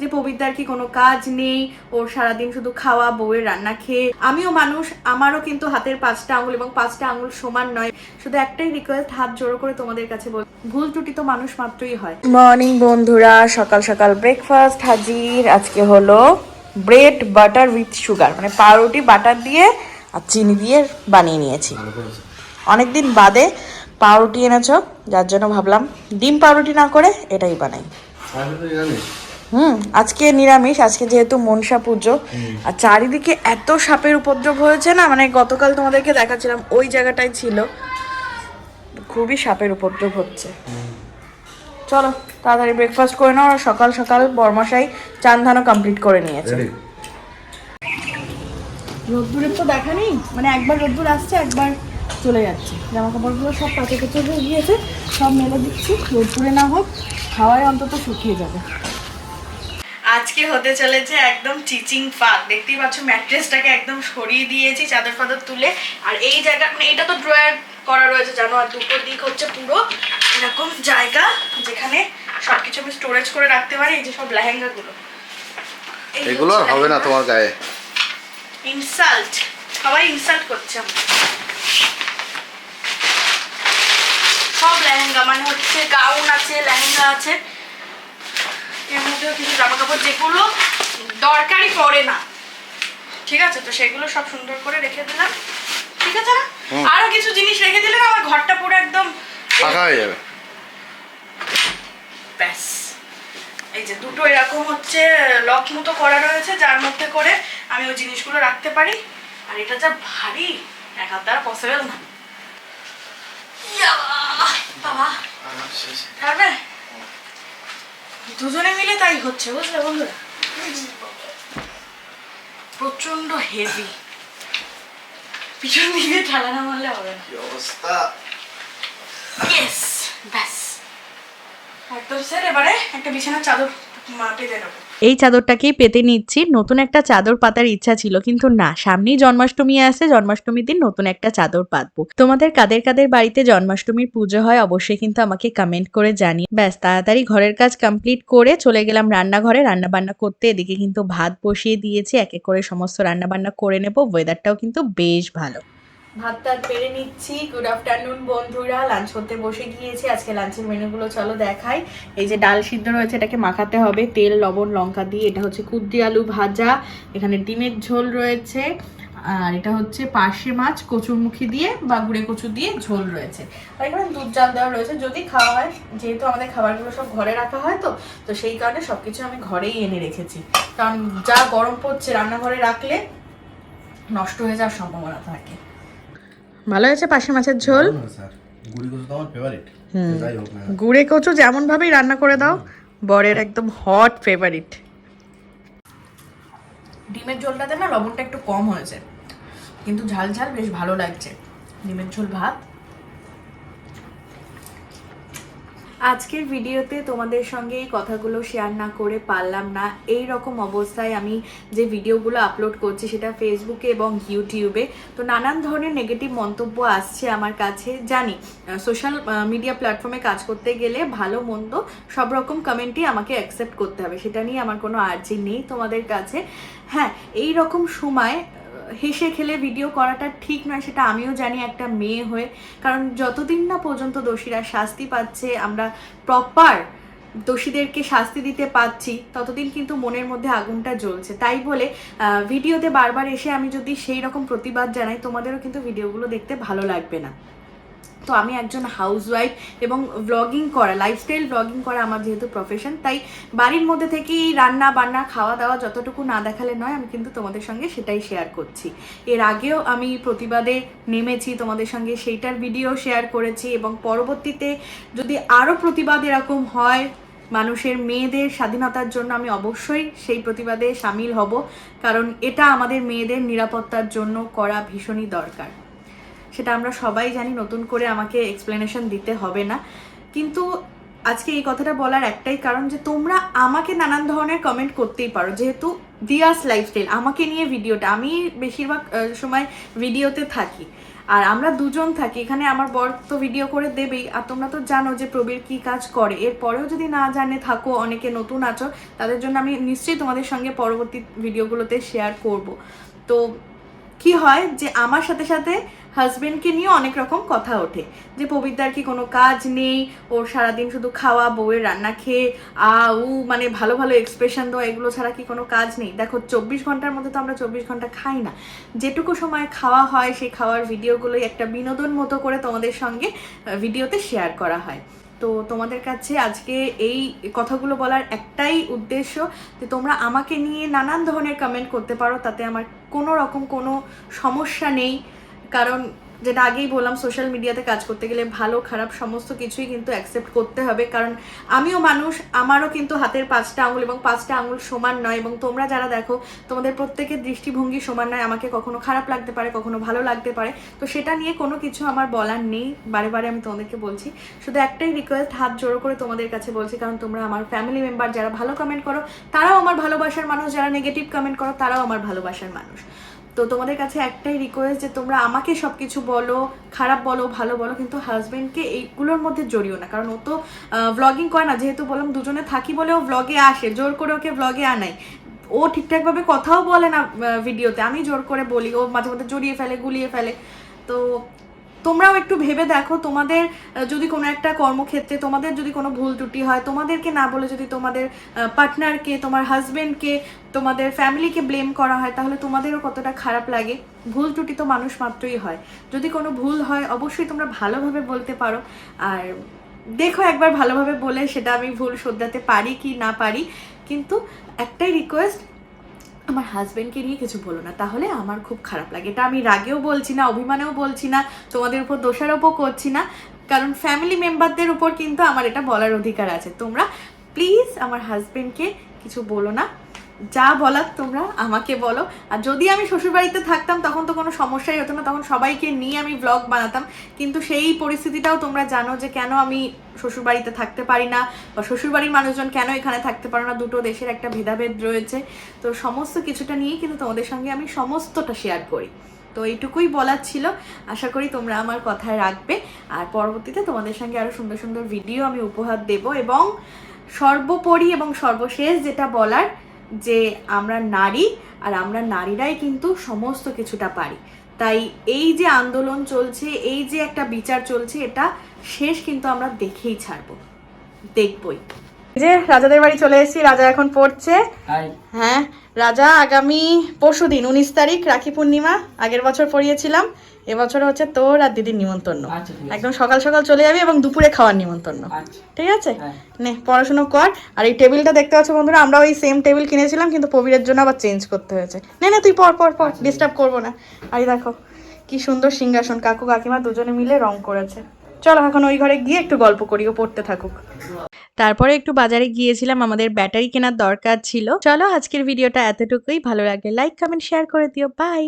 যে পবিত্রার কি কোনো কাজ নেই? ওর সারাদিন শুধু খাওয়া বউয়ের রান্না খেয়ে। আমিও মানুষ আমারও কিন্তু হাতের পাঁচটা আঙুল এবং পাঁচটা আঙুল সমান নয়। শুধু একটাই রিকোয়েস্ট হাত জোড়ো করে তোমাদের কাছে বল ভুল ত্রুটি তো মানুষ মাত্রই হয়। মর্নিং বন্ধুরা সকাল সকাল ব্রেকফাস্ট হাজির। আজকে হলো ব্রেড বাটার উইথ সুগার মানে পাউরুটি বাটার দিয়ে আর চিনি দিয়ে বানিয়ে নিয়েছি। অনেকদিন বাদে পাউরুটি এনেছো যার জন্য ভাবলাম ডিম পাউরুটি না করে এটাই বানাই। জানিস হুম আজকে নিরামিষ আজকে যেহেতু মনসা পুজো। আর চারিদিকে এত সাপের উপদ্রব হয়েছে না মানে গতকাল তোমাদেরকে দেখাচ্ছিলাম ওই জায়গাটাই ছিল। খুবই সাপের উপদ্রব হচ্ছে। চলো তাড়াতাড়ি ব্রেকফাস্ট করে নাও আর সকাল সকাল বর্মাশাই চান ধানও কমপ্লিট করে নিয়েছে। রোদ্দুরের তো দেখা নেই মানে একবার রোদ্দুর আসছে একবার চলে যাচ্ছে। জামা কাপড়গুলো সব পাকে কেচে গিয়েছে সব মেলে দিচ্ছি রোদ্দুরে না হোক হাওয়ায় অন্তত শুকিয়ে যাবে। আজকে হতে চলেছে একদম টিচিং পাক দেখতেই পাচ্ছ ম্যাট্রেসটাকে একদম সরিয়ে দিয়েছি চাদর ফাদর তুলে। আর এই জায়গা মানে এটা তো ড্রয়ার করা রয়েছে জানো? আর দুটো দিক হচ্ছে পুরো এরকম জায়গা যেখানে সবকিছু আমি স্টোরেজ করে রাখতে পারি এই যে সব লেহেঙ্গাগুলো। এগুলো আর হবে না। তোমার গায়ে। ইনসাল্ট সবাই ইনসাল্ট করছে আমাকে। সব লেহেঙ্গা মানে হচ্ছে গাউন আছে লেহেঙ্গা আছে। এর মধ্যেও কিছু জামা কাপড় যেগুলো দরকারই পড়ে না। ঠিক আছে? তো সেগুলো সব সুন্দর করে রেখে দিলাম। ঠিক আছে? না আরও কিছু জিনিস রেখে দিলে আমার ঘরটা পুরো একদম ফাঁকা হয়ে যাবে। ব্যাস। এই যে দুটো এরকম হচ্ছে লক মতো করা রয়েছে যার মধ্যে করে আমি ওই জিনিসগুলো রাখতে পারি। আর এটা যা ভারী এক হাত দ্বারা পসিবল না। বাবা! পারবে দুজনে মিলে তাই হচ্ছে বুঝলে বন্ধুরা? প্রচণ্ড হেভি পিছন দিকে ঠেলা না মারলে হবে না। অবস্থা? ইয়েস ব্যাস। একদম স্যার এবারে একটা বিছানার চাদর মা পেতে নেব এই চাদরটাকেই পেতে নিচ্ছি। নতুন একটা চাদর পাতার ইচ্ছা ছিল, কিন্তু না, সামনেই জন্মাষ্টমী আসছে জন্মাষ্টমীর দিন নতুন একটা চাদর পাতবো। তোমাদের কাদের কাদের বাড়িতে জন্মাষ্টমীর পুজো হয় অবশ্যই কিন্তু আমাকে কমেন্ট করে জানি ব্যাস, তাড়াতাড়ি ঘরের কাজ কমপ্লিট করে চলে গেলাম রান্নাঘরে। রান্না বান্না করতে এদিকে কিন্তু ভাত বসিয়ে দিয়েছি, এক এক করে সমস্ত রান্না বান্না করে নেব। ওয়েদারটাও কিন্তু বেশ ভালো। ভাত টাত পেরে নিচ্ছি। গুড আফটারনুন বন্ধুরা। লাঞ্চ করতে বসে গিয়েছি। আজকে লাঞ্চের মেনুগুলো চলো দেখাই। এই যে ডাল সিদ্ধ রয়েছে, এটাকে মাখাতে হবে। তেল, লবণ, লঙ্কা দিয়ে। এটা হচ্ছে কুদ্দি আলু ভাজা। এখানে ডিমের ঝোল রয়েছে। আর এটা হচ্ছে পার্শে মাছ, কচুরমুখী দিয়ে বা গুঁড়ে কচু দিয়ে ঝোল রয়েছে। আর এখানে দুধ, জাল দেওয়া রয়েছে। যদি খাওয়া হয়, যেহেতু আমাদের খাবারগুলো সব ঘরে রাখা হয় তো তো সেই কারণে সব কিছু আমি ঘরেই এনে রেখেছি। কারণ যা গরম পড়ছে রান্নাঘরে রাখলে নষ্ট হয়ে যাওয়ার সম্ভাবনা থাকে। ভালো হয়েছে পাশে মাছের ঝোল? গুড়ে কচু যেমন ভাবেই রান্না করে দাও বরের একদম হট ফেভারিট ডিমের ঝোলটাতে না লবণটা একটু কম হয়েছে। কিন্তু ঝাল ঝাল বেশ ভালো লাগছে। ডিমের ঝোল ভাত আজকের ভিডিওতে তোমাদের সঙ্গে এই কথাগুলো শেয়ার না করে পারলাম না। এই রকম অবস্থায় আমি যে ভিডিওগুলো আপলোড করছি সেটা ফেসবুকে এবং ইউটিউবে তো নানান ধরনের নেগেটিভ মন্তব্য আসছে আমার কাছে। জানি সোশ্যাল মিডিয়া প্ল্যাটফর্মে কাজ করতে গেলে ভালো, মন্দ সব রকম কমেন্টই আমাকে অ্যাকসেপ্ট করতে হবে। সেটা নিয়ে আমার কোনো আর্জি নেই তোমাদের কাছে। হ্যাঁ এই রকম সময় হেসে খেলে ভিডিও করাটা ঠিক নয়, সেটা আমিও জানি একটা মেয়ে হয়ে। কারণ যতদিন না পর্যন্ত দোষীরা শাস্তি পাচ্ছে, আমরা প্রপার দোষীদেরকে শাস্তি দিতে পাচ্ছি ততদিন কিন্তু মনের মধ্যে আগুনটা জ্বলছে। তাই বলে ভিডিওতে বারবার এসে আমি যদি সেই রকম প্রতিবাদ জানাই, তোমাদেরও কিন্তু ভিডিওগুলো দেখতে ভালো লাগবে না। তো আমি একজন হাউসওয়াইফ এবং ব্লগিং করা লাইফস্টাইল ব্লগিং করা আমার যেহেতু প্রফেশন তাই বাড়ির মধ্যে থেকেই রান্না বান্না, খাওয়া দাওয়া যতটুকু না দেখালে নয়, আমি কিন্তু তোমাদের সঙ্গে সেটাই শেয়ার করছি। এর আগেও আমি প্রতিবাদে নেমেছি, তোমাদের সঙ্গে সেইটার ভিডিও শেয়ার করেছি এবং পরবর্তীতে যদি আরও প্রতিবাদ এরকম হয় মানুষের মেয়েদের স্বাধীনতার জন্য, আমি অবশ্যই সেই প্রতিবাদে সামিল হব, কারণ এটা আমাদের মেয়েদের নিরাপত্তার জন্য করা ভীষণই দরকার। সেটা আমরা সবাই জানি, নতুন করে আমাকে এক্সপ্লেনেশন দিতে হবে না। কিন্তু আজকে এই কথাটা বলার একটাই কারণ যে তোমরা আমাকে নানান ধরনের কমেন্ট করতেই পারো। যেহেতু দিয়াস লাইফস্টাইল আমাকে নিয়ে ভিডিওটা আমি বেশিরভাগ সময় ভিডিওতে থাকি। আর আমরা দুজন থাকি, এখানে আমার বর তো ভিডিও করে দেবেই। আর তোমরা তো জানো যে প্রবীর কি কাজ করে। এরপরেও যদি না জানে, থাকো, অনেকে নতুন আছো, তাদের জন্য আমি নিশ্চয়ই তোমাদের সঙ্গে পরবর্তী ভিডিওগুলোতে শেয়ার করব। তো কি হয় যে আমার সাথে সাথে হাজবেন্ডকে নিয়ে অনেক রকম কথা ওঠে। যে পবিত্রার কি কোনো কাজ নেই, ওর সারাদিন শুধু খাওয়া, বউয়ের রান্না খেয়ে, আ, উ মানে ভালো ভালো এক্সপ্রেশন দেওয়া, এগুলো ছাড়া কি কোনো কাজ নেই। দেখো, চব্বিশ ঘণ্টার মধ্যে তো আমরা চব্বিশ ঘণ্টা খাই না। যেটুকু সময় খাওয়া হয়, সেই খাওয়ার ভিডিওগুলোই একটা বিনোদন মতো করে তোমাদের সঙ্গে ভিডিওতে শেয়ার করা হয়। তো তোমাদের কাছে আজকে এই কথাগুলো বলার একটাই উদ্দেশ্য যে তোমরা আমাকে নিয়ে নানান ধরনের কমেন্ট করতে পারো, তাতে আমার কোনো রকম কোনো সমস্যা নেই। কারণ যেটা আগেই বললাম সোশ্যাল মিডিয়াতে কাজ করতে গেলে ভালো, খারাপ সমস্ত কিছুই কিন্তু অ্যাকসেপ্ট করতে হবে। কারণ আমিও মানুষ, আমারও কিন্তু হাতের পাঁচটা আঙুল এবং পাঁচটা আঙুল সমান নয় এবং তোমরা যারা দেখো, তোমাদের প্রত্যেকের দৃষ্টিভঙ্গি সমান নয়। আমাকে কখনো খারাপ লাগতে পারে, কখনো ভালো লাগতে পারে। তো সেটা নিয়ে কোনো কিছু আমার বলার নেই। বারে বারে আমি তোমাদেরকে বলছি, শুধু একটাই রিকোয়েস্ট হাত জোড়ো করে তোমাদের কাছে বলছি, কারণ তোমরা আমার ফ্যামিলি মেম্বার যারা ভালো কমেন্ট করো, তারাও আমার ভালোবাসার মানুষ, যারা নেগেটিভ কমেন্ট করো, তারাও আমার ভালোবাসার মানুষ। তো তোমাদের কাছে একটাই রিকোয়েস্ট যে তোমরা আমাকে সব কিছু বলো, খারাপ বলো, ভালো বলো, কিন্তু হাজব্যান্ডকে এইগুলোর মধ্যে জড়িও না। কারণ ও তো ব্লগিং করে না। যেহেতু বললাম দুজনে থাকি বলে ও ব্লগে আসে, জোর করে ওকে ব্লগে আনাই। ও ঠিকঠাকভাবে কথাও বলে না ভিডিওতে আমি জোর করে বলি, ও মাঝে মধ্যে জড়িয়ে ফেলে, গুলিয়ে ফেলে। তো তোমরাও একটু ভেবে দেখো, তোমাদের যদি কোনো একটা কর্মক্ষেত্রে তোমাদের যদি কোনো ভুল ত্রুটি হয়, তোমাদেরকে না বলে যদি তোমাদের পার্টনারকে তোমার হাজবেন্ডকে তোমাদের ফ্যামিলিকে ব্লেম করা হয়, তাহলে তোমাদেরও কতটা খারাপ লাগে। ভুল ত্রুটি তো মানুষ মাত্রই হয়। যদি কোনো ভুল হয়, অবশ্যই তোমরা ভালোভাবে বলতে পারো। আর দেখো একবার ভালোভাবে বলে, সেটা আমি ভুল শোধরাতে পারি কি না পারি। কিন্তু একটাই রিকোয়েস্ট আমার হাজব্যান্ডকে নিয়ে কিছু বলো না, তাহলে আমার খুব খারাপ লাগে। এটা আমি রাগেও বলছি না, অভিমানেও বলছি না, তোমাদের উপর দোষারোপও করছি না, কারণ ফ্যামিলি মেম্বারদের উপর কিন্তু আমার এটা বলার অধিকার আছে। তোমরা প্লিজ আমার হাজব্যান্ডকে কিছু বলো না। যা বলার তোমরা আমাকে বলো। আর যদি আমি শ্বশুরবাড়িতে থাকতাম, তখন তো কোনো সমস্যাই হতো না। তখন সবাইকে নিয়ে আমি ব্লগ বানাতাম। কিন্তু সেই পরিস্থিতিটাও তোমরা জানো যে কেন আমি শ্বশুরবাড়িতে থাকতে পারি না, বা শ্বশুরবাড়ির মানুষজন কেন এখানে থাকতে পারো না? দুটো দেশের একটা ভেদাভেদ রয়েছে। তো সমস্ত কিছুটা নিয়েই কিন্তু তোমাদের সঙ্গে আমি সমস্তটা শেয়ার করি। তো এইটুকুই বলার ছিল। আশা করি তোমরা আমার কথায় রাখবে। আর পরবর্তীতে তোমাদের সঙ্গে আরও সুন্দর সুন্দর ভিডিও আমি উপহার দেব এবং সর্বোপরি এবং সর্বশেষ যেটা বলার যে আমরা নারী আর আমরা নারীরাই কিন্তু সমস্ত কিছুটা পারি। তাই এই যে আন্দোলন চলছে, এই যে একটা বিচার চলছে, এটা শেষ কিন্তু আমরা দেখেই ছাড়বো, দেখবই। যে রাজাদের বাড়ি চলে এসেছি রাজা এখন পড়ছে। হ্যাঁ রাজা আগামী পরশু দিন উনিশ তারিখ রাখি পূর্ণিমা আগের বছর পড়িয়েছিলাম। এবছর হচ্ছে তোর আর দিদির নিমন্ত্রণ। আচ্ছা একদম সকাল সকাল চলে যাবি এবং দুপুরে খাওয়ার নিমন্ত্রণ। আচ্ছা। ঠিক আছে? হ্যাঁ। নে পড়াশোনা কর। আর এই টেবিলটা দেখতে পাচ্ছ বন্ধুরা আমরা ওই সেম টেবিল কিনেছিলাম কিন্তু প্রবীরের জন্য আবার চেঞ্জ করতে হয়েছে। নে না তুই পর পর পর ডিস্টার্ব করব না। আর দেখো কি সুন্দর সিংহাসন। কাকু কাকিমা দুজনে মিলে রং করেছে। চলো এখন ওই ঘরে গিয়ে একটু গল্প করি ও পড়তে থাকুক। তারপরে একটু বাজারে গিয়েছিলাম, আমাদের ব্যাটারি কেনার দরকার ছিল। চলো আজকের ভিডিওটা এতটুকুই। ভালো লাগে লাইক কমেন্ট শেয়ার করে দিও। বাই